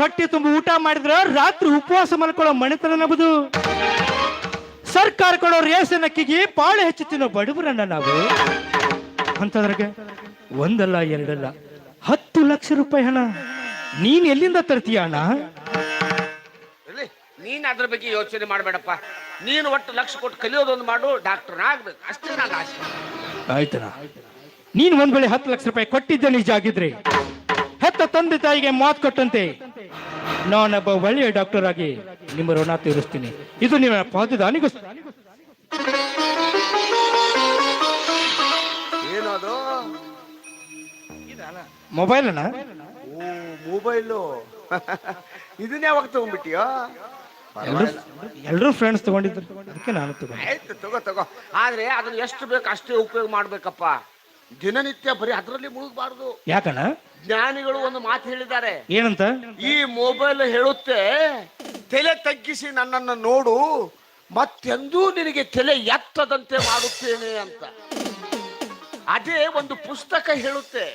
ಹೊಟ್ಟೆ ತುಂಬ ಊಟ ಮಾಡಿದ್ರ ರಾತ್ರಿ ಉಪವಾಸ ಮಲ್ಕೊಳ್ಳೋ ಮಣಿತನ ನಮ್ಮದು ಸರ್ಕಾರ ಕೊಡೋ ರೇಷನ್ ಅಕ್ಕಿಗೆ ಪಾಳೆ ಹೆಚ್ಚು ತಿನ್ನೋ ಬಡವರನ್ನ ನಾವು. ಅಂತದ್ರಾಗೆ ಒಂದಲ್ಲ ಎರಡಲ್ಲ ಹತ್ತು ಲಕ್ಷ ರೂಪಾಯಿ ಹಣ. ನೀನ್ ಎಲ್ಲಿಂದ ತರ್ತೀಯ ಅಣ್ಣ? ಇರ್ಲಿ ನೀನ್ ಅದ್ರ ಬಗ್ಗೆ ಯೋಚನೆ ಮಾಡಬೇಡಪ್ಪ. ನೀನು ಒಟ್ಟು ಲಕ್ಷ ಕೊಟ್ಟು ಕಲಿಯೋದೊಂದು ಮಾಡು ಡಾಕ್ಟರ್ ಆಗ್ಬೇಕು. ಅಷ್ಟೇ ನನ್ನ ಆಸೆ. ಆಯ್ತಣ್ಣ. ನೀನ್ ಒಂದ್ ಬೆಳೆ ಹತ್ತು ಲಕ್ಷ ರೂಪಾಯಿ ಕೊಟ್ಟಿದ್ದೆ ನಿಜ ಆಗಿದ್ರೆ. ಹೆತ್ತ ತಂದೆ ತಾಯಿಗೆ ಮಾತು ಕೊಟ್ಟಂತೆ. ನಾನೊಬ್ಬ ಒಳ್ಳೆಯ ಡಾಕ್ಟರ್ ಆಗಿ ನಿಮ್ಮ ಋಣ ತೀರಿಸ್ತೀನಿ. ಇದು ನಿಮ್ಮ ಪಾದದ ಮೊಬೈಲ್ ಏನದು? ಮೊಬೈಲ್ ಅಣ್ಣ? ಓ ಮೊಬೈಲು ಇದನ್ನ ಯಾವಾಗ ತಗೊಂಡ್ಬಿಟ್ಟಿಯೋ? ಎಲ್ಲರೂ ಫ್ರೆಂಡ್ಸ್ ತಗೊಂಡಿದ್ರು. ಅದಕ್ಕೆ ನಾನು ತಗೊಂಡೆ. ಆಯ್ತು ತಗೋ ತಗೋ. ಆದ್ರೆ ಅದನ್ನ ಎಷ್ಟು ಬೇಕು ಅಷ್ಟೇ ಉಪಯೋಗ ಮಾಡ್ಬೇಕಪ್ಪ. ದಿನನಿತ್ಯ ಬರೀ ಅದರಲ್ಲಿ ಮುಳುಗಬಾರದು. ಯಾಕಣ್ಣ? ಜ್ಞಾನಿಗಳು ಒಂದು ಮಾತು ಹೇಳಿದ್ದಾರೆ. ಏನಂತ? ಈ ಮೊಬೈಲ್ ಹೇಳುತ್ತೆ ತಲೆ ತಗ್ಗಿಸಿ ನನ್ನನ್ನು ನೋಡು ಮತ್ತೆಂದೂ ನಿನಗೆ ತಲೆ ಎತ್ತದಂತೆ ಮಾಡುತ್ತೇನೆ ಅಂತ. ಅದೇ ಒಂದು ಪುಸ್ತಕ ಹೇಳುತ್ತೆ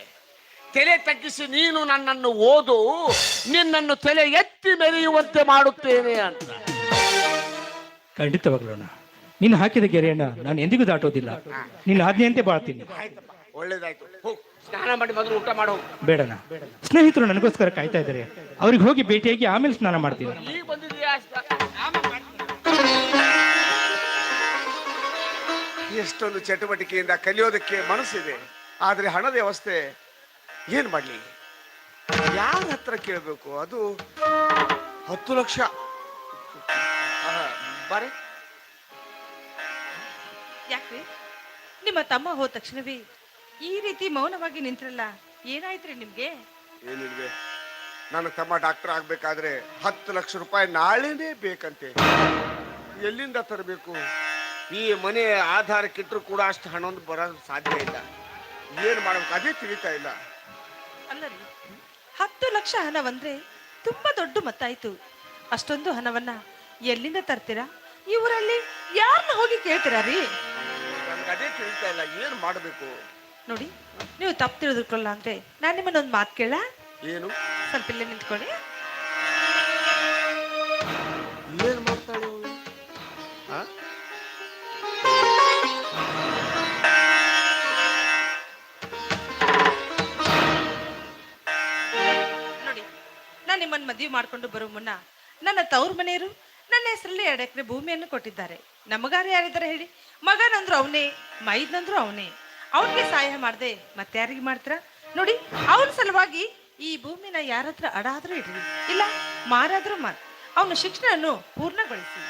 ತಲೆ ತಗ್ಗಿಸಿ ನೀನು ನನ್ನನ್ನು ಓದು ನಿನ್ನನ್ನು ತಲೆ ಎತ್ತಿ ಮೆರೆಯುವಂತೆ ಮಾಡುತ್ತೇನೆ ಅಂತ. ಖಂಡಿತವಾಗ್ಲೋಣ ನೀನು ಹಾಕಿದ ಗೆರೆಯನ್ನ ನಾನು ಎಂದಿಗೂ ದಾಟೋದಿಲ್ಲ. ನಿನ್ನ ಆಜ್ಞೆಯಂತೆ ಬಾಳ್ತೀನಿ. ಒಳ್ಳೇದಾಯ್ತು. ಹೋಗ್ ಸ್ನಾನ ಮಾಡಿ ಮೊದಲು ಊಟ ಮಾಡೋ. ಬೇಡನ ಸ್ನೇಹಿತರು ನನಗೋಸ್ಕರ ಕಾಯ್ತಾ ಇದ್ದಾರೆ. ಅವ್ರಿಗೆ ಹೋಗಿ ಭೇಟಿಯಾಗಿ ಆಮೇಲೆ ಸ್ನಾನ ಮಾಡ್ತೀನಿ. ಈಗ ಬಂದಿದ್ಯಾ ಎಷ್ಟೊಂದು ಚಟುವಟಿಕೆಯಿಂದ ಕಲಿಯೋದಕ್ಕೆ ಮನಸ್ಸಿದೆ. ಆದರೆ ಹಣದ ವ್ಯವಸ್ಥೆ ಏನು ಮಾಡಲಿ? ಯಾರ ಹತ್ರ ಕೇಳಬೇಕು? ಅದು ಹತ್ತು ಲಕ್ಷ. ಬಾರಿ. ಯಾಕ್ರಿ? ನಿಮ್ಮ ತಮ್ಮ ಹೋದ ತಕ್ಷಣವೇ ಈ ರೀತಿ ಮೌನವಾಗಿ ನಿಂತ್ರಲ್ಲ ಏನಾಯ್ತ್ರಿ ನಿಮ್ಗೆ? ಏನಿಲ್ವೇ ನನ್ನ ತಮ್ಮ ಡಾಕ್ಟರ್ ಆಗ್ಬೇಕಾದ್ರೆ ಹತ್ತು ಲಕ್ಷ ರೂಪಾಯಿ ನಾಳೆನೇ ಬೇಕಂತೆ. ಎಲ್ಲಿಂದ ತರಬೇಕು? ಈ ಮನೆ ಆಧಾರಕ್ಕಿಟ್ರು ಕೂಡ ಅಷ್ಟು ಹಣ ಒಂದು ಬರೋದು ಸಾಧ್ಯ ಇಲ್ಲ. ಏನು ಮಾಡ್ಬೇಕು? ಅದೇ ತಿಳಿತಾ ಇಲ್ಲ. ಅಲ್ಲ ರೀ ಹತ್ತು ಲಕ್ಷ ಹಣವಂದ್ರೆ ತುಂಬಾ ದೊಡ್ಡ ಮತ್ತಾಯ್ತು. ಅಷ್ಟೊಂದು ಹಣವನ್ನ ಎಲ್ಲಿಂದ ತರ್ತೀರಾ? ಇವರಲ್ಲಿ ಯಾರನ್ನ ಹೋಗಿ ಕೇಳ್ತೀರಾ ರೀ? ನನಗೆ ಅದೇ ತಿಳಿತಾ ಇಲ್ಲ ಏನು ಮಾಡಬೇಕು? ನೋಡಿ ನೀವು ತಪ್ಪು ತಿಳಿದುಕೊಳ್ಳ ಅಂದ್ರೆ ನಾನು ನಿಮ್ಮನ್ನೊಂದು ಮಾತು ಕೇಳ. ಏನು? ಸ್ವಲ್ಪ ಇಲ್ಲೇ ನಿಂತ್ಕೊಳ್ಳಿ. ಏನ್? ನೋಡಿ ನಾನು ನಿಮ್ಮನ್ನ ಮದುವೆ ಮಾಡ್ಕೊಂಡು ಬರೋ ಮುನ್ನ ನನ್ನ ತವ್ರ ಮನೆಯರು ನನ್ನ ಹೆಸರಲ್ಲಿ ಎರಡು ಎಕರೆ ಭೂಮಿಯನ್ನು ಕೊಟ್ಟಿದ್ದಾರೆ. ನಮಗಾರು ಯಾರಿದ್ದಾರೆ ಹೇಳಿ? ಮಗನಂದ್ರು ಅವನೇ ಮೈದ್ನಂದ್ರು ಅವನೇ. ಅವನಿಗೆ ಸಹಾಯ ಮಾಡದೆ. ಮತ್ತೆ ಯಾರಿಗೆ ಮಾಡ್ತೀರಾ? ನೋಡಿ, ಅವನ ಸಲುವಾಗಿ ಈ ಭೂಮಿನ ಯಾರ ಹತ್ರ ಅಡ ಆದ್ರೂ ಇಡ್ರಿ ಇಲ್ಲ, ಮಾರಾದ್ರೂ ಮಾರ್. ಅವನ ಶಿಕ್ಷಣವನ್ನು ಪೂರ್ಣಗೊಳಿಸಿ.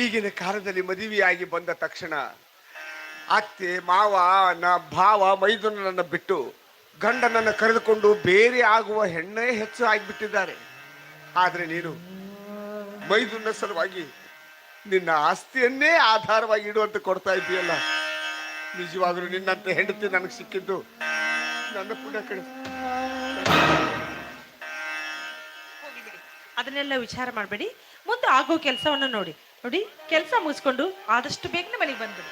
ಈಗಿನ ಕಾಲದಲ್ಲಿ ಮದುವೆಯಾಗಿ ಬಂದ ತಕ್ಷಣ ಅತ್ತೆ, ಮಾವ ನ ಭಾವ ಮೈದುನನ್ನ ಬಿಟ್ಟು ಗಂಡನನ್ನ ಕರೆದುಕೊಂಡು ಬೇರೆ ಆಗುವ ಹೆಣ್ಣೇ ಹೆಚ್ಚು ಆಗಿಬಿಟ್ಟಿದ್ದಾರೆ. ಆದ್ರೆ ನೀನು ಮೈದುನ ಸಲುವಾಗಿ ನಿನ್ನ ಆಸ್ತಿಯನ್ನೇ ಆಧಾರವಾಗಿ ಇಡುವಂತ ಕೊಡ್ತಾ ಇದ್ದೀಯಲ್ಲ. ನಿಜವಾಗ್ಲೂ ನಿನ್ನಂತ ಹೆಂಡತಿ ನನಗೆ ಸಿಕ್ಕಿದ್ದು ನನ್ನ ಪುಣ್ಯ ಕಡೆ ಅದನ್ನೆಲ್ಲ ವಿಚಾರ ಮಾಡಬೇಡಿ. ಮುಂದೆ ಆಗೋ ಕೆಲಸವನ್ನ ನೋಡಿ. ನೋಡಿ ಕೆಲಸ ಮುಗಿಸ್ಕೊಂಡು ಆದಷ್ಟು ಬೇಗನೆ ಮನೆಗೆ ಬಂದ್ಬಿಡಿ.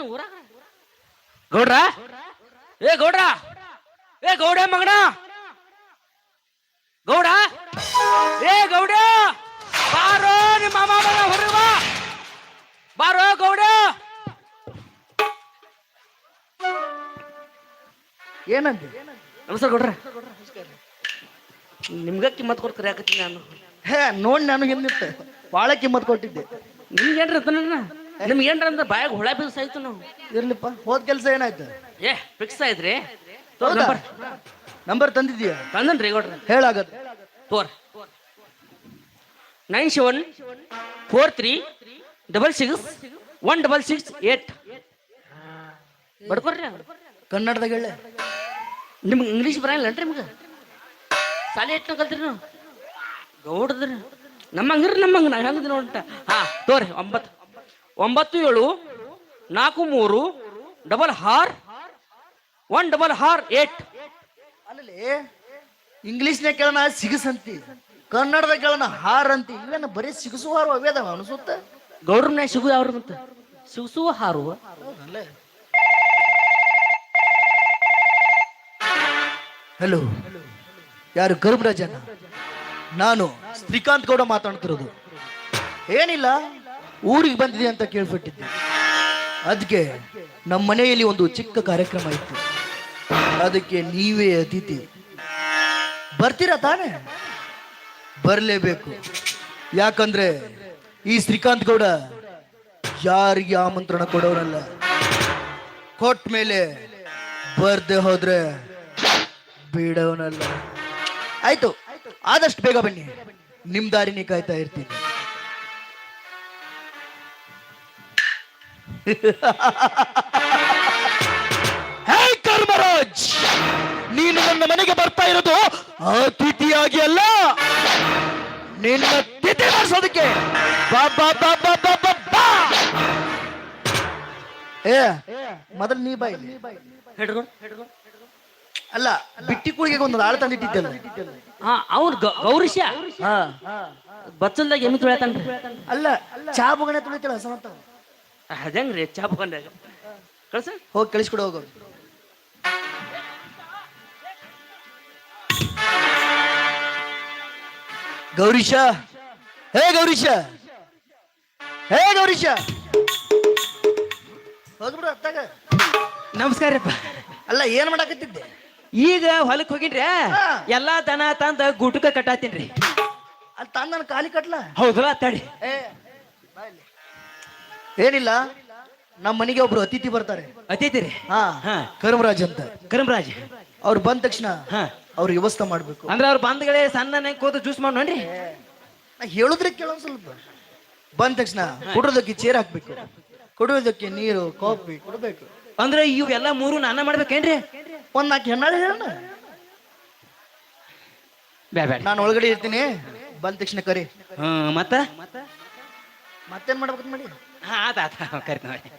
ಗೌಡ್ರ ಊರ ಗೌಡ್ರ? ಏ ಗೌಡ್ರ? ಏ ಗೌಡ ಮಗನ? ಗೌಡ? ಏ ಗೌಡ ಬಾರೋ ನಿಮ್ಮ ಮಾಮ ಹೊರಗ ಬಾ ಬಾರೋ ಗೌಡ ಏನಂದಿ? ನಮಸ್ಕಾರ ಗೌಡ್ರ. ನಿಮ್ಗ ಕಿಮ್ಮತ್ ಕೊಡ್ತಾರೆ ಯಾಕತ್ತೀನಿ ನಾನು? ಹೇ ನೋಡಿ ನನಗೆ ಹಿಂದಿತ್ತು. ಭಾಳ ಕಿಮ್ಮತ್ ಕೊಟ್ಟಿದ್ದೆ. ನಿಮ್ಗೆ ಏನ್ರ ಅಂತನ ನಿಮ್ಗೆ ಏನ್ರ ಅಂದ್ರೆ ಬಾಯಾಗ ಹುಳ ಬೀಸ್ ಆಯ್ತು ನಾವು. ಇರ್ಲಿಪ್ಪ ಹೋದ ಕೆಲಸ ಏನಾಯ್ತು? ಏ ಫಿಕ್ಸ್ ಆಯ್ತ್ರಿ. ಹೌದಾ? ನಂಬರ್ ತಂದಿದ್ದೀಯ? ತಂದನ್ರಿ ಗೌಡ್ರ ಹೇಳಾಗದು. ತೋರ್. Nine seven four three double six one double six eight. ಬಡ್ಕೊಡ್ರಿ ಕನ್ನಡದಾಗ ಹೇಳಿ. ನಿಮ್ಗೆ ಇಂಗ್ಲೀಷ್ ಬರಂಗಿಲ್ಲನ್ರಿ ನಿಮ್ಗೆ? ಸಾಲಿ ಎಷ್ಟು ಕಲ್ತ್ರಿ ನಾವು? ಗೌಡದ್ರಿ ನಮ್ಮಂಗ್ರಿ ನಮ್ಮಂಗ ನಾ ಹೆಂಗದ ನೋಡ್ಟ ಹಾ ತೋರಿ ಒಂಬತ್ತು. ಒಂಬತ್ತು ಏಳು ನಾಲ್ಕು ಮೂರು double four one double four eight. ಅಲ್ಲಿ ಇಂಗ್ಲೀಷ್ನಾಗ ಕೇಳೋಣ ಸಿಗಸಂತಿ. ಕನ್ನಡದಾಗ ಕೇಳೋಣ ಹಾರ್ ಅಂತ ಇವೇನ ಬರೀ ಸಿಗಸು ಹಾರು ಅವೇ ಅದಾವ ಅನ್ಸುತ್ತ? ಗೌಡ್ರನ್ಯಾಗ ಸಿಗು ಯಾವ್ರ ಅಂತ ಸಿಗಸು ಹಾರು. ಹಲೋ ಯಾರು ಗರ್ಭರಾಜನ? ನಾನು ಶ್ರೀಕಾಂತ್ ಗೌಡ ಮಾತಾಡ್ತಿರೋದು. ಏನಿಲ್ಲ. ಊರಿಗೆ ಬಂದಿದೆ ಅಂತ ಕೇಳ್ಬಿಟ್ಟಿದ್ದೆ ಅದಕ್ಕೆ ನಮ್ಮ ಮನೆಯಲ್ಲಿ ಒಂದು ಚಿಕ್ಕ ಕಾರ್ಯಕ್ರಮ ಇತ್ತು. ಅದಕ್ಕೆ ನೀವೇ ಅತಿಥಿ. ಬರ್ತೀರಾ ತಾನೇ? ಬರಲೇಬೇಕು. ಯಾಕಂದ್ರೆ ಈ ಶ್ರೀಕಾಂತ್ ಗೌಡ ಯಾರಿಗೆ ಆಮಂತ್ರಣ ಕೊಡೋರಲ್ಲ. ಕೊಟ್ಟ ಮೇಲೆ ಬರ್ದೆ ಹೋದ್ರೆ ಬೇಡವನಲ್ಲ ಆಯ್ತು, ಆದಷ್ಟು ಬೇಗ ಬನ್ನಿ. ನಿಮ್ ದಾರಿನೇ ಕಾಯ್ತಾ ಇರ್ತೀನಿ. ಹೇ ಕರ್ಮರಾಜ್ ನೀನು ನನ್ನ ಮನೆಗೆ ಬರ್ತಾ ಇರೋದು ಅತಿಥಿಯಾಗಿ ಅಲ್ಲ. ನಿನ್ನ ತಿಥಿ ಮಾಡಿಸೋದಕ್ಕೆ ಬಾ ಬಾ ಬಾ ಬಾ ಬಾ ಬಾ ಬಾ. ಏ ಮೊದಲು ನೀ ಬಾಯಿ ಇಲ್ಲಿ. ಹಿಡ್ಕೊಂಡು ಅಲ್ಲ ಬಿಟ್ಟಿ ಕುಳಿಗೆ ಒಂದು ಆಳ ತಂದಿಟ್ಟಿದ್ದಲ್ಲ ಹಾ ಅವ್ನು ಗೌರೀಶ? ಹಾ. ಬಚ್ಚಲ್ದಾಗ ಏನು ತುಳಿಯತಾನ ಅಲ್ಲ ಚಾ ಬುಗಣೆ ತುಳಿತಾಳ ಸಮರ್ಥ ಅದಂಗ್ರಿ ಚಾ ಬಂದಾಗ ಕಳಿಸ? ಹೋಗಿ ಕಳಿಸ್ಕೊಡು ಹೋಗು ಗೌರೀಶ ಹೇ ಗೌರೀಶ ಹೇ ಗೌರೀಶ. ಹೋಗ್ಬಿಡು ಅತ್ತಾಗ. ನಮಸ್ಕಾರಪ್ಪ. ಅಲ್ಲ ಏನ್ ಮಾಡಾಕತ್ತಿದ್ದೆ? ಈಗ ಹೊಲಕ್ ಹೋಗಿನ್ರಿ. ಎಲ್ಲಾ ದನ ತಂದ ಗುಟುಕ ಕಟ್ಟಾತೀನ್ರಿ. ಅಲ್ಲಿ ತಂದ ನನ್ನ ಕಾಲಿ ಕಟ್ಲ? ಹೌದಲ್ಲ ತಡಿ. ಏ ಬಾ ಇಲ್ಲಿ. ಏನಿಲ್ಲ ನಮ್ಮ ಮನೆಗೆ ಒಬ್ರು ಅತಿಥಿ ಬರ್ತಾರೆ. ಅತಿಥಿ ರೀ ಹಾ ಹಾ. ಕರ್ಮರಾಜ್ ಅಂತ. ಕರಂರಾಜ್ ಅವ್ರು ಬಂದ ತಕ್ಷಣ ಹಾ. ಅವ್ರ ವ್ಯವಸ್ಥೆ ಮಾಡ್ಬೇಕು. ಅಂದ್ರ ಅವ್ರ ಬಂದ್ಗಳೇ ಸಣ್ಣ ಕೂತು ಜ್ಯೂಸ್ ಮಾಡಿ ನೋಡ್ರಿ. ನಾ ಹೇಳಿದ್ರೆ ಕೇಳೋ ಸ್ವಲ್ಪ. ಬಂದ ತಕ್ಷಣ ಕುಡಿಯೋದಕ್ಕೆ ಚೇರ್ ಹಾಕ್ಬೇಕು. ಕುಡಿಯೋದಕ್ಕೆ ನೀರು ಕಾಫಿ ಕೊಡ್ಬೇಕು. ಅಂದ್ರೆ ಇವೆಲ್ಲ ಮೂರು ನಾನ ಮಾಡ್ಬೇಕೇನ್ರಿ? ಒಂದ್ ನಾಲ್ಕು ಹೆಣ್ಣಾಳೆ ಹೇಳೋಣ. ಬ್ಯಾ ಬ್ಯಾಡ ನಾನು ಒಳಗಡೆ ಇರ್ತೀನಿ. ಬಂದ ತಕ್ಷಣ ಕರಿ. ಮತ್ತೆ ಮತ್ತ? ಮತ್ತೇನ್ ಮಾಡ್ಬೇಕು ಮಾಡಿ? ಹಾ ಆತ ಆತ ಕರಿತ ನೋಡಿ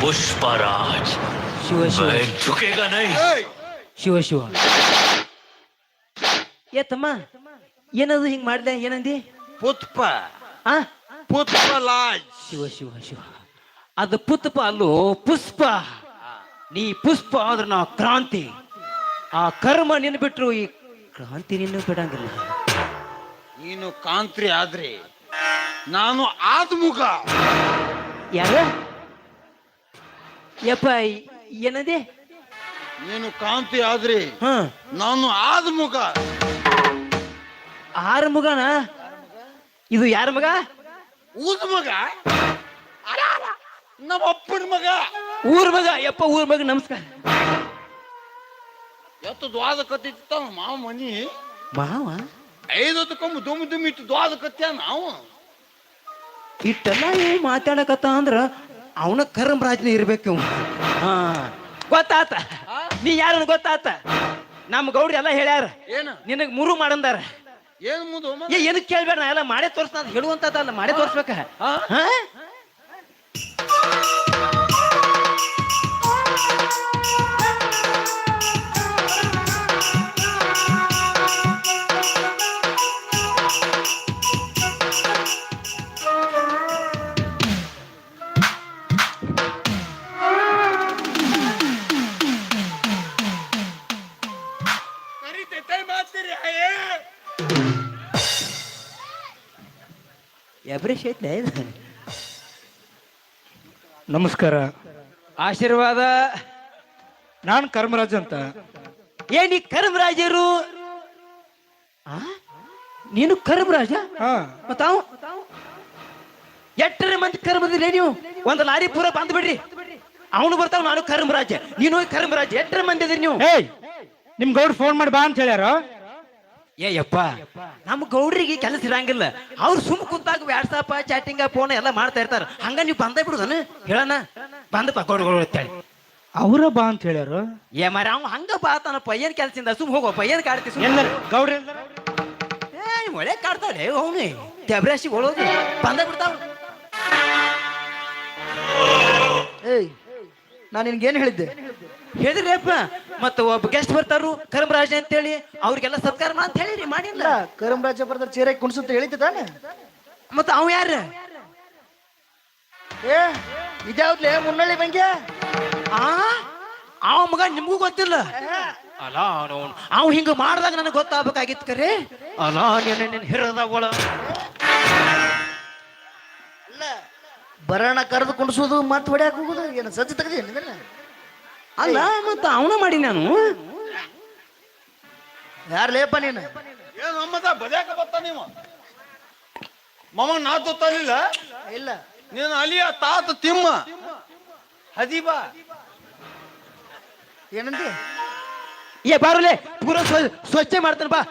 पुष्पराज ಶಿವ ಶಿವ मैं झुकेगा नहीं ಶಿವ ಶಿವ ಏ ತಮ್ಮ ಏನದು ಹಿಂಗ್ ಮಾಡ್ದೆ ಏನಂದಿ ಪುಷ್ಪ ಆ? ಪುಷ್ಪಲಾಜ್. ಶಿವ ಶಿವ ಶಿವ. ಅದು ಪುತ್ಪ ಅಲ್ಲೋ ಪುಷ್ಪ. ನೀ ಪುಷ್ಪ ಆದ್ರೆ ನಾ ಕ್ರಾಂತಿ. ಆ ಕರ್ಮ ನಿನ್ ಬಿಟ್ರು ಈ ಕ್ರಾಂತಿ ನಿನ್ನ ಬಿಡಂಗಿಲ್ಲ. ನೀನು ಕಾಂತ್ರಿ ಆದ್ರೆ ನಾನು ಆದ್ಮುಗ. ಯಾರ? ಯಪ್ಪ ಏನದೆ? ನೀನು ಕಾಂತಿ ಆದ್ರೆ ಹ. ನಾನು ಆದ್ಮುಗ. ಆರ ಮಗನ ಇದು ಯಾರ ಮಗ? ಊದ್ ಮಗ. ನಮ್ಮ ಅಪ್ಪನ ಮಗ. ಊರ್ ಮಗ ಯಪ್ಪ ಊರ್ ಮಗ ನಮಸ್ಕಾರ. ಎತ್ತು ದ್ವಾದ ಕತ್ತಿತ್ತ ಮಾವ ಮನಿ. ಮಾವ? ಐದೊತ್ತಕ್ಕೊಮ್ಮೆ ದುಮ್ ದುಮ್ ಇಟ್ಟು ದ್ವಾದ ಕತ್ಯ ನಾವು. ಇಟ್ಟೆಲ್ಲ ಏನ್ ಮಾತಾಡಕತ್ತ ಅಂದ್ರ ಅವನ ಕರ್ಮರಾಜನ ಇರ್ಬೇಕು ಇವ್ನು. ಹಾ. ಗೊತ್ತಾತ. ನೀ ಯಾರನ್ನ ಗೊತ್ತಾತ? ನಮ್ಮ ಗೌಡ್ರಿ ಎಲ್ಲ ಹೇಳ್ಯಾರ. ಏನು? ನಿನಗ್ ಮೂರು ಮಾಡಂದಾರ. ಏನ್ ಮುಂದೆ ಏ ಏನಕ್ಕೆ ಕೇಳ್ಬೇಡ ನಾ ಎಲ್ಲ ಮಾಡೇ ತೋರ್ಸ್ ನಾನು ಹೇಳುವಂತದಲ್ಲ ಮಾಡೇ ತೋರ್ಸ್ಬೇಕ ಹಾ ಕರಿತೈತೆ ಮಾತಿರಿ ಅಯ್ಯೇ ಎಬ್ರಿಷ್ ನಮಸ್ಕಾರ. ಆಶೀರ್ವಾದ. ನಾನ್ ಕರ್ಮರಾಜ್ ಅಂತ. ಏನಿ ಕರ್ಮರಾಜರು? ನೀನು ಕರ್ಮರಾಜ? ಮತ್ತಾವು ಎಟ್ಟರೆ ಮಂದಿ ಕರ್ಮದಿಲ್ಲ ನೀವು? ಒಂದು ಲಾರಿ ಪೂರ ಬಂದ್ ಬಿಡ್ರಿ. ಅವನು ಬರ್ತಾವ ನಾನು ಕರ್ಮರಾಜ. ನೀನು ಕರ್ಮರಾಜ. ಎಟ್ಟರೆ ಮಂದಿ ನೀವು? ಹೇ ನಿಮ್ ಗೌಡ್ ಫೋನ್ ಮಾಡಿ ಬಾ ಅಂತ ಹೇಳ್ಯಾರ? ಏಯಪ್ಪ ನಮ್ಮ ಗೌಡ್ರಿಗೆ ಕೆಲಸ ಇರಂಗಿಲ್ಲ. ಅವ್ರು ಸುಮ್ ಕುಂತಾಗ ವ್ಯಾಟ್ಸಪ್ಪ ಚಾಟಿಂಗ್ ಫೋನ್ ಎಲ್ಲ ಮಾಡ್ತಾ ಇರ್ತಾರ. ಹಂಗ ನೀವು ಬಂದೇ ಬಿಡುದನು? ಹೇಳಣ ಬಂದಪ್ಪ ಗೌಡ ಗೌಡ ಅಂತೇಳಿ. ಅವರ ಬಾ ಅಂತ ಹೇಳ್ಯಾರ. ಏ ಮರ ಅವ್ ಹಂಗ ಬಾತನ ಪಯ್ಯನ್ ಕೆಲ್ಸಿಂದ ಸುಮ್ ಹೋಗೋ ಪಯ್ಯನ್ ಕಾಡ್ತಿ ಸುಮ್ ಗೌಡ್ರಿ ಏ ಒಳ್ಳೆ ಕಾಡ್ತಾಳೆ ಅವನು. ತೆಬ್ರಾಶಿ ಒಳೋದು ಬಂದ ಬಿಡ್ತಾವ. ಏಯ್ ನಾನು ನಿನ್ಗೇನು ಹೇಳಿದ್ದೆ? ಹೇಳಿದ್ರಿಪ್ಪ? ಮತ್ತ ಒಬ್ಬ ಗೆಸ್ಟ್ ಬರ್ತಾರು ಅಂತ ಅಂತೇಳಿ ಅವ್ರಿಗೆಲ್ಲ ಸತ್ಕಾರ ಮಾ ಅಂತ ಹೇಳಿರಿ ಮಾಡಿಲ್ಲ. ಕರಮರಾಜ ಬರ್ತಾರೆ ಚೇರಾಗಿ ಕುಣಿಸುತ್ತೆ ಹೇಳಿದ್ದೆ ತಾನೆ ಮತ್ತ ಅವ ಯಾರ? ಏ ಇದ್ಯಾವ್ದ್ಲೆ ಮುನ್ನಳ್ಳಿ ಬಂಗೆ? ಆ? ಅವ ಮಗ ನಿಮಗೂ ಗೊತ್ತಿಲ್ಲ? ಅಲ್ಲ ಅವ್ನು ಅವ್ ಹಿಂಗ ಮಾಡ್ದಾಗ ನನಗೆ ಗೊತ್ತಾಗ್ಬೇಕಾಗಿತ್ತು ಕರೆ. ಅಲ್ಲ ನೀನು ನಿನ್ನ ಹಿರದಾಗೋಳ. ಅಲ್ಲ ಬರೋಣ ಕರೆದು ಕುಣಿಸೋದು ಮತ್ತೆ ಹೊಡ್ಯಾಕ ಹೋಗುದು ಏನು ಸಜ್ಜು ತೆಗ್ದೇನಿದಲ್ಲ ಅಲ್ಲ ಮತ್ತ ಅವನ ಮಾಡಿ ನಾನು. ಯಾರು ಲೇಪ ನೀನು? ಏನು ನಮ್ಮದ ಬದ್ಯಾಕ ಬತ್ತ ನೀವು? ಮಮ್ಮ ನಾ ತೊತ್ತಲಿಲ್ಲ ಇಲ್ಲ? ನೀನು ಅಲಿಯ ತಾತ ತಿಮ್ಮ. ಹದೀಬಾ ಏನಂತ ಏ ಬಾರಲೆ ಪೂರ ಸ್ವ- ಸ್ವಚ್ಛ ಮಾಡ್ತಾನೆ ಬಾ.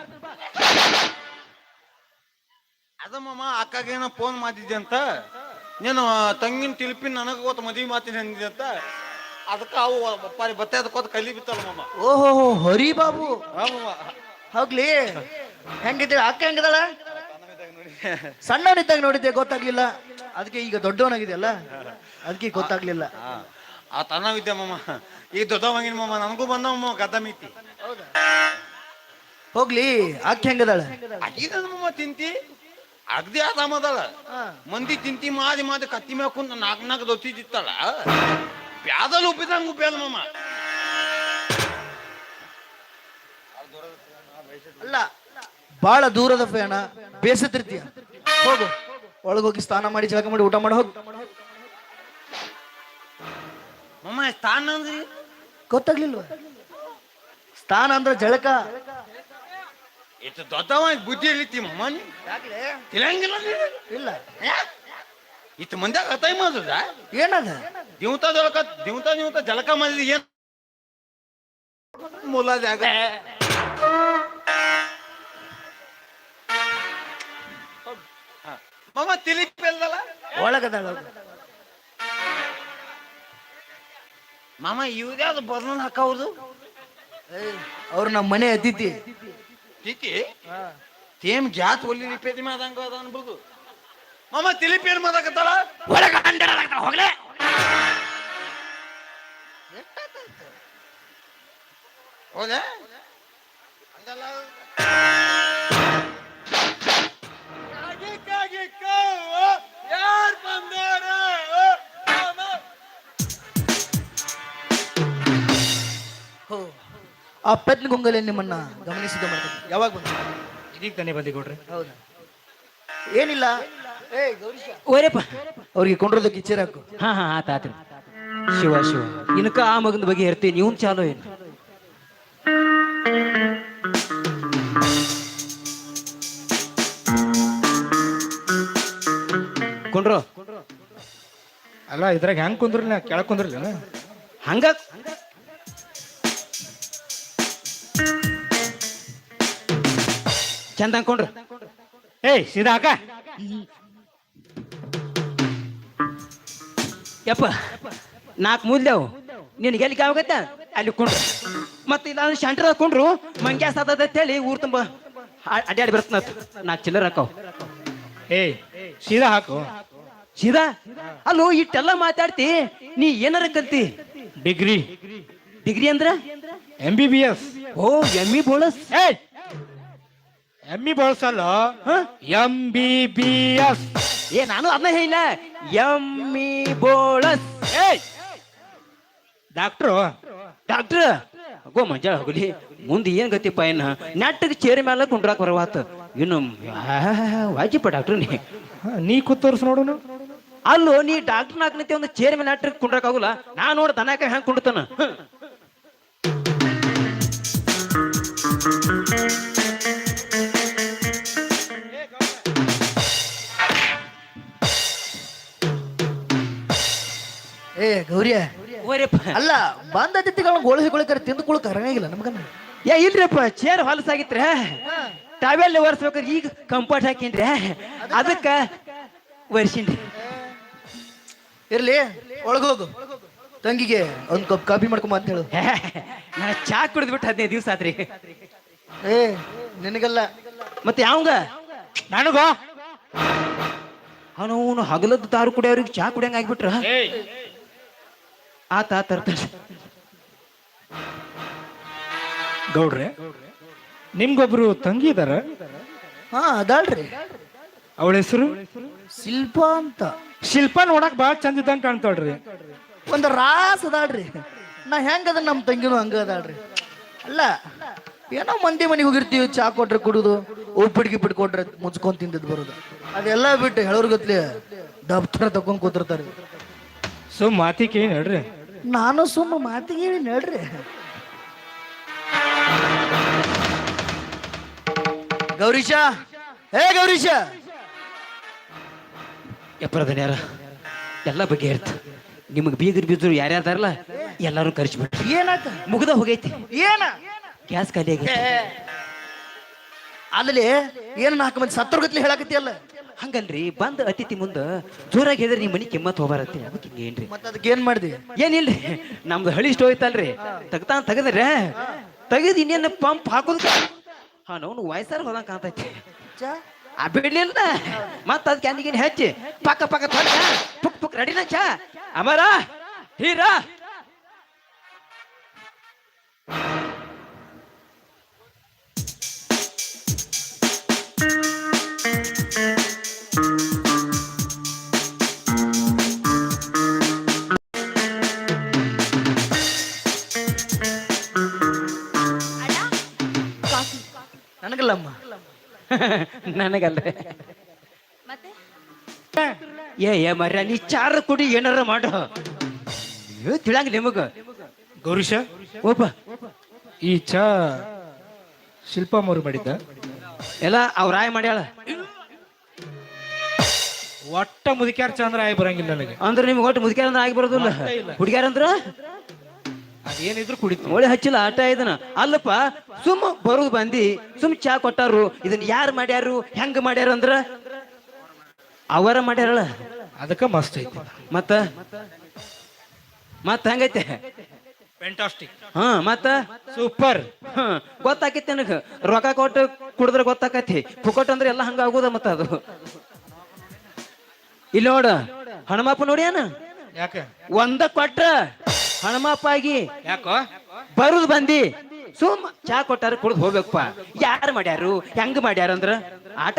ಅದ ಮಮ್ಮ ಏನೋ ಫೋನ್ ಮಾಡಿದ್ದೆ ಅಂತ ನೀನು ತಂಗಿನ ತಿಲ್ಪಿನ ನನಗೆ ಗೊತ್ತ ಮದುವೆ ಮಾತಿನ ಅಂತ ಅದಕ್ಕೆ ಅವು ಬಪ್ಪಾರಿ ಬತ್ತೆ ಅದಕ್ಕೋತ ಕಲಿ ಬಿತ್ತಲ್ಲ ಮಮ್ಮ ಓಹೋ ಹರಿ ಬಾಬು. ಹಾ ಮಮ್ಮ ಹೋಗ್ಲಿ. ಆಕೆ ಅಕ್ಕ ಹೆಂಗಿದಾಳ ಸಣ್ಣವನಿದ್ದಾಗ ನೋಡಿದ್ದೆ ಗೊತ್ತಾಗ್ಲಿಲ್ಲ. ಅದಕ್ಕೆ ಈಗ ದೊಡ್ಡವನಾಗಿದೆಯಲ್ಲ? ಅದಕ್ಕೆ ಗೊತ್ತಾಗ್ಲಿಲ್ಲ. ಆ ತನವಿದ್ದೆ ಮಮ್ಮ ಈ ದೊಡ್ಡವಂಗಿನ ಮಮ್ಮ ನನಗೂ ಬಂದ ಮಾಮ ಗದ್ದ ಮಿತಿ. ಹೋಗ್ಲಿ ಅಕ್ಕ ಹೆಂಗದಾಳ ಅಗಿದ ಮಮ್ಮ ತಿಂತಿ. ಅಗ್ದಿ ಆದಾಮದಳ ಮಂದಿ ತಿಂತಿ ಮಾದಿ ಮಾದಿ ಕತ್ತಿ ಮೇಕು ಕುಂತ ನಾಲ್ಕು ನಾಲ್ಕು ದೊತ್ತಿದ್ದಿತ್ತಲ್ಲ. ಪ್ಯಾದಲ್ಲಿ ಉಪ್ಪಿದಂಗೆ ಉಪ್ಪಿಯಲ್ಲ ಮಮ್ಮ ಅಲ್ಲ ಬಹಳ ದೂರದ ಪ್ರಯಾಣ ಬೇಸತಿರ್ತೀಯ ಹೋಗು ಒಳಗೋಗಿ ಸ್ನಾನ ಮಾಡಿ ಜಳಕ ಮಾಡಿ ಊಟ ಮಾಡಿ ಹೋಗು. ಮಮ್ಮ ಸ್ಥಾನ ಅಂದ್ರಿ? ಗೊತ್ತಾಗ್ಲಿಲ್ವ? ಸ್ನಾನ ಅಂದ್ರೆ ಜಳಕ. ಇತ್ತು ದೊಡ್ಡವ ಬುದ್ಧಿ ಇಳಿತಿ ಮಮ್ಮ ತಿಳಂಗಿಲ್ಲ? ಇಲ್ಲ. ಇತ್ತು ಮಂದ್ಯಾಗ ಹತ್ತೈ ಮಾಡುದ ಏನದ? ದಿವತ ಜಳಕ ದಿವತ ದಿವತ ಜಳಕ ಮಾಡಿದ ಏನ್? ಮುಲಾದ್ಯಾಗ ಮಮ್ಮ ತಿಲಿಪಿ ಅಲ್ದಲ್ಲ? ಒಳಗದಾಳ. ಮಾಮ ಇವ್ದ್ಯಾವ್ದು ಬರ್ನಲ್ ಹಾಕವ್ದು ಏಯ್, ಅವ್ರು ನಮ್ಮ ಮನೆ ಅತಿಥಿ. ತಿತಿ ತೇಮ್ ಜಾತ್ ಒಲ್ಲಿ ರಿಪೇರಿ ಮಾದಂಗ ಅದ ಅನ್ಬೋದು. ಮಾಮ ತಿಲಿಪಿ ಏನ್ ಮಾದಾಕತ್ತಾಳ ಹೋಗ್ಲೆ. ಹೌದಾ ಯಾರ್ ಬಂದಾರ ಹೋ. ಆ ಪೆದ್ನ ಗುಂಗಲೇ ನಿಮ್ಮನ್ನ ಗಮನಿಸಿದ ಮಾಡ್ತೀನಿ ಯಾವಾಗ ಬಂದ ಇದೀಗ ತಾನೇ ಬಂದಿ ಕೊಡ್ರಿ ಹೌದಾ? ಏನಿಲ್ಲ. ಓರೇಪ್ಪ. ಅವ್ರಿಗೆ ಕೊಂಡ್ರದಕ್ಕೆ ಇಚ್ಛೆ ಹಾಕು ಹಾ ಹಾ ಆತ ಆತ ಶಿವ ಶಿವ. ಇನ್ಕ ಆ ಮಗನ ಬಗ್ಗೆ ಇರ್ತೀನಿ ಇವನ್ ಚಾಲೋ ಏನು? ಕೊಂಡ್ರು? ಅಲ್ಲ ಇದ್ರಾಗ ಹೆಂಗ್ ಕುಂದ್ರಲ್ಲ ಕೆಳಗ್ ಕುಂದ್ರಲ್ಲ ಹಂಗ? ಚಂದ ಅನ್ಕೊಂಡ್ರು ಏಯ್ ಸೀದಾ ಹಾಕ. ಯಪ್ಪ ನಾಲ್ಕು ಮೂಲ್ಯವು ನಿನಗೆ ಎಲ್ಲಿ ಆಗುತ್ತೆ ಅಲ್ಲಿ ಕುಂಡ್ರು. ಮತ್ತೆ ಇಲ್ಲ ಶಂಟ್ರ ಕುಂಡ್ರು ಮಂಗ್ಯಾಸ್ ಹೇಳಿ ಊರ್ ತುಂಬ ಅಡ್ಡಾಡಿ ಬರ್ತ ಬರ್ತನತ್. ನಾಲ್ಕು ಚಿಲ್ಲರ್ ಹಾಕೋ. ಏಯ್ ಸೀದಾ ಹಾಕು. ಸೀದಾ? ಅಲ್ಲೋ ಇಟ್ಟೆಲ್ಲ ಮಾತಾಡ್ತಿ ನೀ ಏನಾರ ಕಲ್ತಿ? ಡಿಗ್ರಿ. ಡಿಗ್ರಿ ಅಂದ್ರ? ಎಂ ಬಿ ಬಿ ಎಸ್ ಓ ಎಮ್ಮಿ ಬೋಳಸ್ ಏಯ್ ಎಂ ಬಿ ಬಳಸಲ್ಲ. ಎಂ ಬಿ ಬಿ ಎಸ್ ಏ ನಾನು ಅದನ್ನ ಹೇಳಿಲ್ಲ. ಎಮ್ಮಿ ಬೋಳಸ್. ಏಯ್! ಡಾಕ್ಟ್ರು. ಡಾಕ್ಟ್ರ್ ಗೋ ಮಂಜಾಳ ಹೋಗಲಿ. ಮುಂದೆ ಏನ್ ಗತಿಪ್ಪ ಏನ ನೆಟ್ಟಗೆ ಚೇರ್ ಮೇಲೆ ಕುಂಡ್ರಾಕ್ ಬರವಾತ. ಇನ್ನು ವಾಜಿಪ್ಪ ಡಾಕ್ಟ್ರ್ ನೀ. ನೀ ಕೂತೋರ್ಸ್ ನೋಡೋಣ ಅಲ್ಲೋ ನೀ ಡಾಕ್ಟರ್ ಹಾಕ್ನತಿ ಒಂದು ಚೇರ್ ಮೇಲೆ ನೆಟ್ಟಗೆ ಕುಂಡ್ರಾಕ್ ಆಗುಲ್ಲ. ನಾ ನೋಡ ದನಕ ಹೆಂಗ್ ಕುಂಡ್ತಾನ. ಏ ಗೌರಿಯ. ಓರಿಯಪ್ಪ ಅಲ್ಲ ಬಂದ ಅತಿಥಿಗಳನ್ನ ಗೋಳಿಸಿಕೊಳಕರ ತಿಂದುಕೊಳಕ್ ಅರಂಗಿಲ್ಲ ನಮ್ಗನ್ನ. ಏ ಇಲ್ರಿಪ್ಪ ಚೇರ್ ಹೊಲಸಾಗಿತ್ರ ಟಾವೆಲ್ ಒರೆಸ್ಬೇಕಾದ್ರೆ ಈಗ ಕಂಫರ್ಟ್ ಹಾಕಿನ್ರಿ ಅದಕ್ಕೆ? ಒರೆಸಿನ್ರಿ ಇರ್ಲಿ ಒಳಗೋಗು. ತಂಗಿಗೆ ಒಂದ್ ಕಪ್ ಕಾಫಿ ಮಾಡ್ಕೊಂಬ ಅಂತ ಹೇಳು. ನಾ ಚಾ ಕುಡಿದ್ಬಿಟ್ಟು ಹದಿನೈದು ದಿವಸ ಆತ್ರಿ. ಏ ನಿನಗಲ್ಲ. ಮತ್ತೆ ಯಾವಂಗ? ನನಗೋ? ಅವನು ಹಗಲದ ದಾರು ಕುಡಿಯೋರಿಗೆ ಚಾ ಕುಡಿಯಂಗ ಆಗ್ಬಿಟ್ರ? ಆತ ತರ್ತಾರೆ ಗೌಡ್ರೆ ನಿಮ್ಗೊಬ್ರು ತಂಗಿ ಇದಾರ? ಹಾ ಅದಾಳ್ರಿ. ಅವಳ ಹೆಸರು? ಶಿಲ್ಪ ಅಂತ. ಶಿಲ್ಪ ನೋಡಕ್ ಬಹಳ ಚಂದ ಇದ್ದಂಗ ಕಾಣ್ತಾಳ್ರಿ. ಒಂದ್ ರಾಸ್ ಅದಾಳ್ರಿ. ನಾ ಹೆಂಗದ ನಮ್ ತಂಗಿನೂ ಹಂಗ ಅದಾಳ್ರಿ. ಅಲ್ಲ ಏನೋ ಮಂದಿ ಮನೆಗೆ ಹೋಗಿರ್ತೀವಿ ಚಾ ಕೊಟ್ರೆ ಕುಡುದು ಉಪ್ಪಿಟ್ಟು ಗಿಪ್ಪಿಟ್ಟು ಕೊಟ್ರೆ ಮುಚ್ಕೊಂಡ್ ತಿಂದಿದ್ ಬರೋದು. ಅದೆಲ್ಲ ಬಿಟ್ಟು ಹೇಳೋರ್ ಗೊತ್ತಲೇ ದಪ್ತರ ತಕೊಂಡ್ ಕೂತಿರ್ತಾರೆ. ಸೊ ಮಾತಿ ಕೇಳಿ ಹೇಳ್ರಿ? ನಾನು ಸುಮ್ಮ ಮಾತಿಗೆ ಹೇಳಿ ನೋಡ್ರಿ ಗೌರೀಶ. ಹೇ ಗೌರೀಶ. ಎಪ್ಪರದನ್ಯಾರ ಎಲ್ಲ ಬಗ್ಗೆ ಇರ್ತ. ನಿಮಗೆ ಬೀಗರ್ ಬಿದ್ರು ಯಾರ್ಯಾರಲ್ಲ ಎಲ್ಲಾರು ಕರ್ಸ್ಬಿಟ್ರಿ ಏನಾತ? ಮುಗ್ದ ಹೋಗೈತಿ. ಏನ? ಗ್ಯಾಸ್ ಖಾಲಿ ಆಗೈತಿ. ಅಲ್ಲಿ ಏನ್ ನಾಲ್ಕು ಮಂದಿ ಸತ್ತರ್ಗತ್ಲಿ ಹೇಳಕತ್ತಿ ಅಲ್ಲ? ಹಂಗಲ್ರಿ ಬಂದ ಅತಿಥಿ ಮುಂದ ಜೋರಾಗಿ ಹೇಳಿದ್ರೆ ನಿಮ್ಮ ಮನಿ ಕೆಮ್ಮತ್ ಹೋಗ್ಬಾರತ್ತಿ. ಅದಕ್ಕೆ ಏನ್ರಿ? ಮತ್ತೆ ಅದಕ್ಕೆ ಏನ್ ಮಾಡಿದಿ? ಏನಿಲ್ರಿ ನಮ್ದು ಹಳಿ ಇಷ್ಟ ಹೋಯ್ತಲ್ರಿ. ತಗ್ತಾನ ತೆಗದ್ರೆ. ತೆಗೆದು ಇನ್ನೇನು ಪಂಪ್ ಹಾಕೋದ್? ಹಾ ನೋನು ವಯಸ್ಸಾರ ಹೋದಂಗ ಕಾಣ್ತೈತಿ. ಆ ಬಿಡ್ಲಿಲ್ಲ ಮತ್ತ ಅದಕ್ಕೆ ಕ್ಯಾನಿಗಿನ ಹೆಚ್ಚಿ ಪಕ್ಕ ಪಕ್ಕ ಪುಕ್ ಪುಕ್ ರೆಡಿನ ಚಾ ಅಮರ ಹೀರಾ. ನನಗಲ್ರಿ ಏ ಏ ಮರ್ಯ ನೀ ಚಾರ ಕುಡಿ ಏನಾರ ಮಾಡು. ತಿಳಂಗ ನಿಮಗ. ಗೌರೀಶ? ಒಬ್ಬ ಈ ಚಾ ಶಿಲ್ಪ ಮರು ಮಾಡಿದ್ದ? ಎಲ್ಲ ಅವ್ರ ಆಯ್ ಮಾಡ್ಯಾಳ. ಒಟ್ಟ ಮುದುಕ್ಯಾರ ಚಂದ್ರ ಆಗಿ ಬರಂಗಿಲ್ಲ ನನಗೆ. ಅಂದ್ರೆ ನಿಮ್ಗೆ ಒಟ್ಟು ಮುದುಕ್ಯಾರ ಅಂದ್ರೆ ಆಗಿ ಬರೋದಿಲ್ಲ. ಹುಡುಗ್ಯಾರ ಅಂದ್ರ? ಅದೇನಿದ್ರು ಕುಡಿತು. ಒಳ್ಳೆ ಹಚ್ಚಿಲ್ಲ ಆಟ ಇದನ್ನ. ಅಲ್ಲಪ್ಪ ಸುಮ್ಮ ಬರೋದು ಬಂದಿ ಸುಮ್ ಚಾ ಕೊಟ್ಟಾರು. ಇದನ್ನ ಯಾರು ಮಾಡ್ಯಾರು ಹೆಂಗ್ ಮಾಡ್ಯಾರ ಅಂದ್ರ? ಅವರ ಮಾಡ್ಯಾರಳ ಅದಕ್ಕ ಮಸ್ತ್ ಐತಿ. ಮತ್ತ? ಮತ್ತ ಹೆಂಗೈತೆ? ಫ್ಯಾಂಟಾಸ್ಟಿಕ್ ಹಾ ಮತ್ತ? ಸೂಪರ್ ಹಾ ಗೊತ್ತಾಕೈತಿ ನನಗ. ರೊಕ್ಕ ಕೊಟ್ಟು ಕುಡಿದ್ರೆ ಗೊತ್ತಾಕೈತಿ. ಪುಕಟ್ ಅಂದ್ರೆ ಎಲ್ಲ ಹಂಗ ಆಗುದ ಮತ್ತ ಅದು. ಇಲ್ಲಿ ನೋಡ ಹನುಮಪ್ಪ ನೋಡಿ ಯಾಕೆ ಯಾಕ? ಒಂದ ಕೊಟ್ರ. ಹನುಮಪ್ಪ ಆಗಿ ಯಾಕೋ? ಬರುದ್ ಬಂದಿ. ಸುಮ್ ಚಾ ಕೊಟ್ಟಾರ ಕುಡ್ದು ಹೋಗ್ಬೇಕಪ್ಪ. ಯಾರು ಮಾಡ್ಯಾರು? ಹೆಂಗ್ ಮಾಡ್ಯಾರ ಅಂದ್ರ? ಆಟ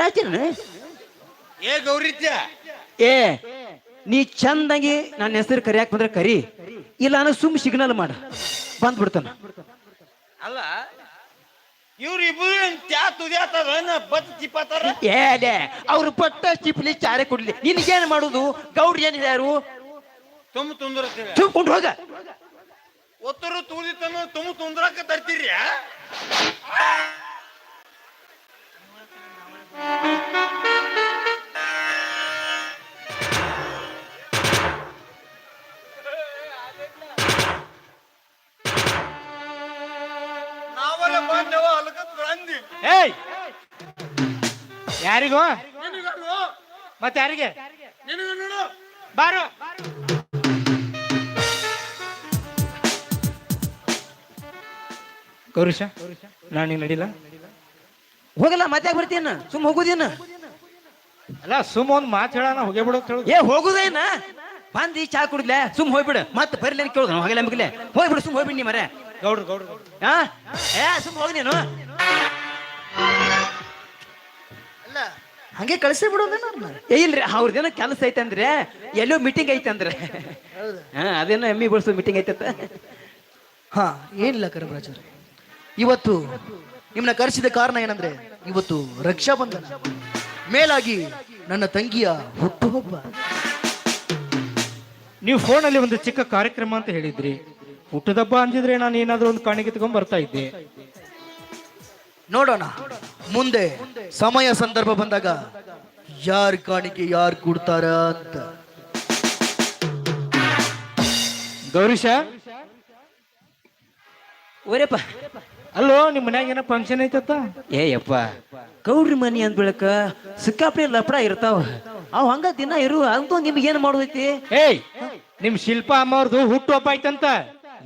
ಏ ಗೌರಿತ್ಯ. ಏ ನೀ ಚಂದಂಗಿ ನನ್ನ ಹೆಸರು ಕರಿಯಾಕ ಬಂದ್ರೆ ಕರಿ. ಇಲ್ಲ ನಾನು ಸುಮ್ ಸಿಗ್ನಲ್ ಮಾಡ. ಬಂದ್ಬಿಡ್ತಾನ. ಅಲ್ಲ ಏಲೆ ಅವ್ರು ಪಟ್ಟ ಚಿಪ್ಲಿ ಚಾರೆ ಕುಡ್ಲಿ. ನಿನ್ಗೇನ್ ಮಾಡುದು? ಗೌಡ್ರಿ ಏನ್ ಯಾರು ತುಂಬ ತುಂದ್ರತ್ತೀವಿ. ಸುಮ್ಕೊಂಡು ಹೋಗ. ಒತ್ತರು ತೂದಿತನು ತುಂಬ ತುಂದ್ರಕ್ಕ ತರ್ತೀರಿ ನಾವೆಲ್ಲ ಬಂದವ ಅಲ್ಕತ್ ಅಂದಿ ಏಯ್! ಯಾರಿಗೋ? ನಿನಗಲ್ವೋ? ಮತ್ತೆ ಯಾರಿಗೆ? ನಿನಗ ನೋಡು ಬಾರೋ. ಗೌರೀಶ ನಾನು ನಡಿಲ್ಲ ಹೋಗಲ್ಲ ಮತ್ತೆ ಬರ್ತೀನ. ಸುಮ್ ಹೋಗುದೇನ? ಅಲ್ಲ ಸುಮ್ಮ ಒಂದ್ ಮಾತು ಹೇಳೋಣ ಹೋಗೇ ಬಿಡೋ ಕೇಳು ಏ ಹೋಗುದೇನ ಬಂದಿ ಚಾ ಕುಡಿದ್ಲೆ ಸುಮ್ ಹೋಗ್ಬಿಡು. ಮತ್ತೆ ಬರ್ಲಿ ಅಂತ ಕೇಳುದು ಹೋಗಲ್ಲ ಮಗಲೆ ಹೋಗ್ಬಿಡು ಸುಮ್ ಹೋಗ್ಬಿಡಿ ನೀ ಮರೆ ಗೌಡ್ರು ಗೌಡ್ರು ಗೌಡ್ರು. ಹಾ ಏ ಸುಮ್ ಹೋಗಿ ನೀನು. ಅಲ್ಲ ಹಂಗೆ ಕಳಿಸಿ ಬಿಡೋದೇನ ಅವ್ರ್ನ? ಏ ಇಲ್ರಿ ಅವ್ರದೇನೋ ಕೆಲಸ ಐತೆ ಅಂದ್ರೆ ಎಲ್ಲೋ ಮೀಟಿಂಗ್ ಐತೆ ಅಂದ್ರೆ. ಹಾ ಅದೇನೋ ಎಮ್ಮಿ ಬಳಸೋ ಮೀಟಿಂಗ್ ಐತೆ ಹಾ ಏನಿಲ್ಲ ಕರಮರಾಜರು ಇವತ್ತು ನಿಮ್ಮನ್ನ ಕರೆಸಿದ ಕಾರಣ ಏನಂದ್ರೆ ಇವತ್ತು ರಕ್ಷಾ ಬಂಧನ ಮೇಲಾಗಿ ನನ್ನ ತಂಗಿಯ ಹುಟ್ಟುಹಬ್ಬ. ನೀವು ಫೋನಲ್ಲಿ ಒಂದು ಚಿಕ್ಕ ಕಾರ್ಯಕ್ರಮ ಅಂತ ಹೇಳಿದ್ರಿ. ಹುಟ್ಟದಬ್ಬ ಅಂದಿದ್ರೆ ನಾನು ಏನಾದ್ರೂ ಒಂದು ಕಾಣಿಕೆ ತಗೊಂಡ್ ಬರ್ತಾ ಇದ್ದೆ. ನೋಡೋಣ. ಮುಂದೆ ಸಮಯ ಸಂದರ್ಭ ಬಂದಾಗ ಯಾರ್ ಕಾಣಿಕೆ ಯಾರು ಕೊಡ್ತಾರ ಅಂತ. ಗೌರೀಶ? ಓರೇಪ್ಪ. ಅಲ್ಲೋ ನಿಮ್ಮ ಮನ್ಯಾಗ ಏನೋ ಫಂಕ್ಷನ್ ಐತತ್ತ? ಏ ಯಪ್ಪ ಕೌರಿ ಮನಿ ಅಂದ್ ಬೆಳಕ ಸಿಕ್ಕಾಪಟ್ಟೆ ಲಪಡ ಇರ್ತಾವ. ಅವ್ ಹಂಗ ದಿನ ಇರು ಅಂತೂ ನಿಮ್ಗೆ ಏನ್ ಮಾಡೋದೈತಿ? ಏಯ್ ನಿಮ್ ಶಿಲ್ಪ ಅಮ್ಮವ್ರದ್ದು ಹುಟ್ಟು ಹಬ್ಬ ಐತಂತ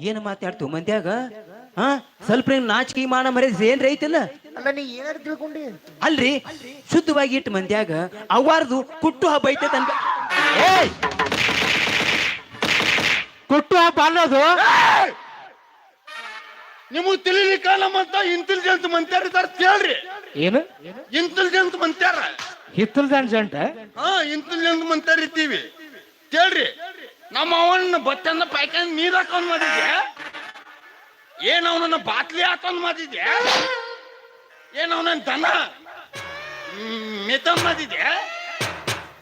ಏನ್ ಮಾತಾಡ್ತು ಮಂದ್ಯಾಗ? ಹಾ ಸ್ವಲ್ಪ ನಿಮ್ ನಾಚಿಕೆ ಮಾನ ಮರ್ಯಾದೆ ಏನ್ ಐತಿಲ್ಲ? ಅಲ್ಲ ನೀ ಏನಾರು ತಿಳ್ಕೊಂಡಿ. ಅಲ್ರಿ ಶುದ್ಧವಾಗಿ ಇಟ್ಟು ಮಂದ್ಯಾಗ ಅವಾರ್ದು ಕುಟ್ಟು ಹಬ್ಬ ಐತೆ ತನ್ಕ ಏಯ್! ಕುಟ್ಟು ಹಬ್ಬ ಅನ್ನೋದು? ನಿಮಗ್ ತಿಳಿಲಿಕ್ಕ ನಮ್ಮಂತ ಇಂಟೆಲಿಜೆಂಟ್ ಮಂತ್ಯಾರ ಇದಾರ ಕೇಳ್ರಿ. ಏನು? ಇಂಟೆಲಿಜೆಂಟ್ ಮಂತ್ಯಾರ. ಹಿತ್ತಲ್ದಾನ್ ಜಂಟ ಹಾ ಇಂಟೆಲಿಜೆಂಟ್ ಮಂತ್ಯಾರ ಇದ್ದೀವಿ. ಕೇಳ್ರಿ. ನಮ್ಮ ಅವನ ಬತ್ತನ್ನ ಪಾಯ್ಕೊಂಡು ನೀರ್ ಹಾಕೊಂಡ್ ಮಾಡಿದ್ಯಾ? ಏನ್ ಅವನನ್ನ ಬಾತ್ಲಿ ಹಾಕೊಂಡ್ ಮಾಡಿದ್ಯಾ? ಏನ್ ಅವನ ದನ ಮೆತನ್ ಮಾಡಿದ್ಯಾ?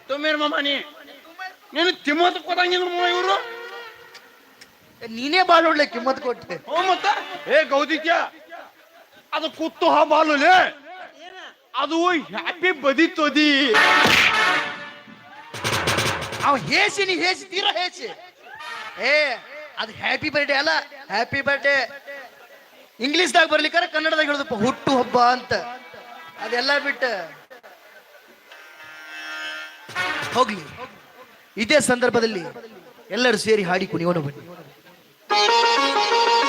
ತುಮೀರ್ ಮಾಮ ನೀನು ತಿಮ್ಮತ್ ಕೊಡಂಗಿಲ್ಲ ಇವರು. ನೀನೇ ಬಾಳ್ ಒಳ್ಳೆ ಕಿಮ್ಮತ್ ಕೊಟ್ಟೆ. ಹ್ಞೂ ಮತ್ತ? ಏ ಗೌದಿಕ್ಯ ಅದು ಕುತ್ತು ಲೇ. ಅದು ಹ್ಯಾಪಿ ಬದಿತೋದಿ ಅವ ಹೇಸಿ ನೀ ಹೇಸಿ ತೀರಾ ಹೇಸಿ. ಏ ಅದು ಹ್ಯಾಪಿ ಬರ್ಡೇ ಅಲ್ಲ ಹ್ಯಾಪಿ ಬರ್ಡೇ. ಇಂಗ್ಲಿಷ್ದಾಗ ಬರ್ಲಿಕ್ಕಾರ ಕನ್ನಡದಾಗ ಹೇಳುದಪ್ಪ ಹುಟ್ಟು ಹಬ್ಬ ಅಂತ. ಅದೆಲ್ಲ ಬಿಟ್ಟ. ಹೋಗ್ಲಿ. ಇದೇ ಸಂದರ್ಭದಲ್ಲಿ ಎಲ್ಲರೂ ಸೇರಿ ಹಾಡಿ ಕುಣಿಯೋಣ ಬನ್ನಿ. Thank you.